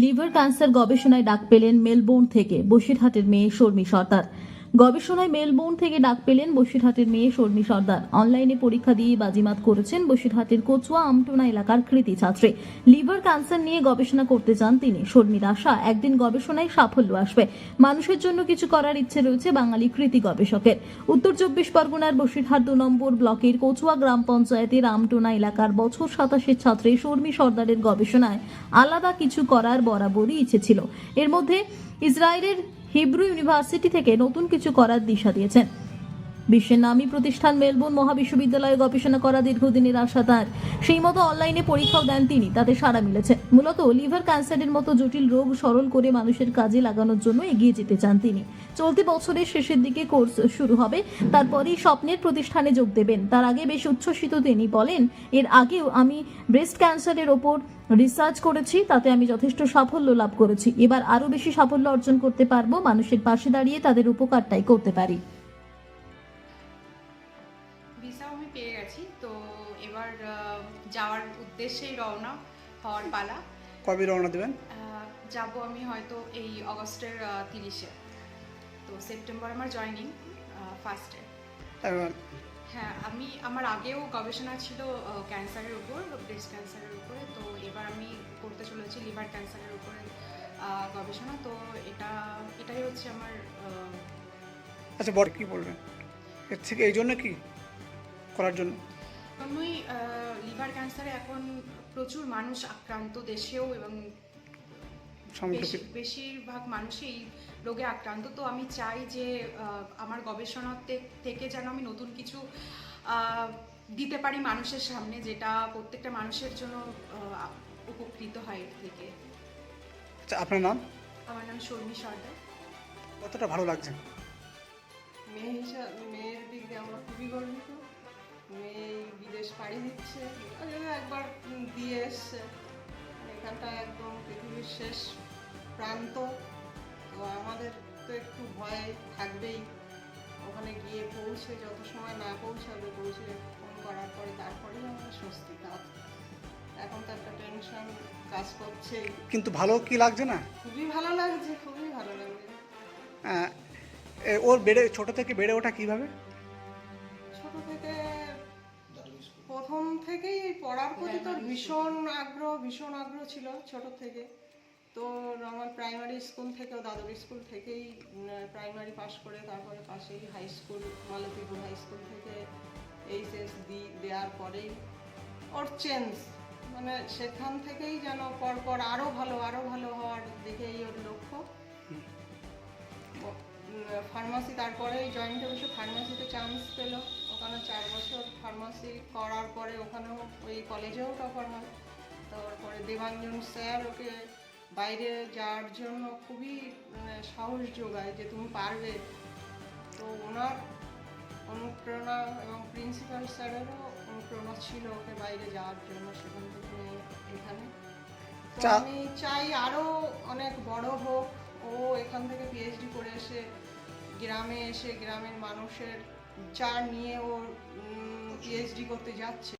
Liver cancer গবেষণায় ডাক পেলেন মেলবোর্ন থেকে বসিরহাটের মেয়ে শর্মী সর্দার। গবেষণায় মেলবোর্ন থেকে ডাক পেলেন বসিরহাটের মেয়ে শর্মী সর্দার। অনলাইনে পরীক্ষা দিয়ে বাজিমাত করেছেন বসিরহাটের কচুয়া আমটোনা এলাকার কৃতি ছাত্রী। লিভার ক্যান্সার নিয়ে গবেষণা করতে চান তিনি। শর্মীর আশা, একদিন গবেষণায় সাফল্য আসবে। মানুষের জন্য কিছু করার ইচ্ছে রয়েছে বাঙালি কৃতি গবেষকের। উত্তর চব্বিশ পরগনার বসিরহাট দু নম্বর ব্লকের কচুয়া গ্রাম পঞ্চায়েতের আমটোনা এলাকার বছর সাতাশের ছাত্রী শর্মী সর্দারের গবেষণায় আলাদা কিছু করার বরাবরই ইচ্ছে ছিল। এর মধ্যে ইসরায়েলের হিব্রু ইউনিভার্সিটি থেকে নতুন কিছু করার দিশা দিয়েছেন। বিশ্বের নামী প্রতিষ্ঠান মেলবোর্ন মহাবিশ্ববিদ্যালয়ে গবেষণা করা দীর্ঘদিনের আশা তার। সেই মতো অনলাইনে পরীক্ষাও দেন তিনি, তাতে সাড়া মিলেছে। মূলত লিভার ক্যান্সারের মতো জটিল রোগ সরল করে মানুষের কাজে লাগানোর জন্য এগিয়ে যেতে চান তিনি। চলতি বছরের শেষের দিকে কোর্স শুরু হবে, তারপরেই স্বপ্নের প্রতিষ্ঠানে যোগ দেবেন। তার আগে বেশ উচ্ছ্বসিত তিনি বলেন, এর আগেও আমি ব্রেস্ট ক্যান্সারের ওপর রিসার্চ করেছি, তাতে আমি যথেষ্ট সাফল্য লাভ করেছি। এবার আরও বেশি সাফল্য অর্জন করতে পারব, মানুষের পাশে দাঁড়িয়ে তাদের উপকারটাই করতে পারি। আমি পেয়ে গেছি। তো এবার যাওয়ার উদ্দেশ্যেই রওনা হওয়ার পালা। কবে রওনা দেবেন? যাব আমি হয়তো এই অগস্টের তিরিশে। তো সেপ্টেম্বর আমার জয়নিং ফার্স্টে হ্যাঁ আমি আমার আগেও গবেষণা ছিল ক্যান্সারের উপর ব্রেস্ট ক্যান্সারের উপরে। তো এবার আমি করতে চলেছি লিভার ক্যান্সারের উপরে গবেষণা। তো এটা এটাই হচ্ছে আমার আচ্ছা বর কি বলবেন? এর থেকে এই জন্য কি? করার জন্য? জন্যই লিভার ক্যান্সারে এখন প্রচুর মানুষ আক্রান্ত দেশেও এবং বেশিরভাগ মানুষই এই রোগে আক্রান্ত। তো আমি চাই যে আহ, আমার গবেষণা থেকে যেন আমি নতুন কিছু আহ, দিতে পারি মানুষের সামনে যেটা প্রত্যেকটা মানুষের জন্য উপকৃত হয় এর থেকে। আচ্ছা আপনার নাম? আমার নাম শর্মী সর্দার। কতটা ভালো লাগছে? মেয়ে হিসাবে মেয়ের দিক দিয়ে আমরা খুবই গর্বিত। মেয়ে বিদেশ পাড়ি দিচ্ছে। ওই জন্য একবার দিয়ে এসছে। এখানটা একদম পৃথিবীর শেষ প্রান্ত। তো আমাদের তো একটু ভয় থাকবেই। ওখানে গিয়ে পৌঁছে যত সময় না পৌঁছাবে পৌঁছে ফোন করার পরে তারপরেই আমরা স্বস্তি কাজ। এখন তো একটা টেনশন কাজ করছেই কিন্তু ভালো কি লাগছে না? খুবই ভালো লাগছে খুবই ভালো লাগছে। ওর বেড়ে ছোট থেকে বেড়ে ওঠা কীভাবে? পড়ার প্রতি তোর ভীষণ আগ্রহ ভীষণ আগ্রহ ছিল ছোট থেকে। তো আমার প্রাইমারি স্কুল থেকে দাদর স্কুল থেকেই প্রাইমারি পাশ করে তারপরে পাশেই high school Malatipur high school থেকে এইচএস দি দেওয়ার পরেই ওর চেঞ্জ মানে সেখান থেকেই যেন পরপর আরও ভালো আরও ভালো হওয়ার দিকেই ওর লক্ষ্য। ফার্মাসি তারপরে জয়েন্টে বসে ফার্মাসিতে চান্স পেল। ওখানে চার বছর ফার্মাসি করার পরে ওখানেও ওই কলেজেও টপার হয়। তারপরে দেবাঞ্জন স্যার ওকে বাইরে যাওয়ার জন্য খুবই মানে, সাহস যোগায় যে তুমি পারবে। তো ওনার অনুপ্রেরণা এবং প্রিন্সিপাল স্যারেরও অনুপ্রেরণা ছিল ওকে বাইরে যাওয়ার জন্য সেখান থেকে এখানে। তো আমি চাই আরও অনেক বড় হোক। ও এখান থেকে পিএইচডি করে এসে গ্রামে এসে গ্রামের মানুষের যা নিয়ে ও পিএইচডি করতে যাচ্ছে।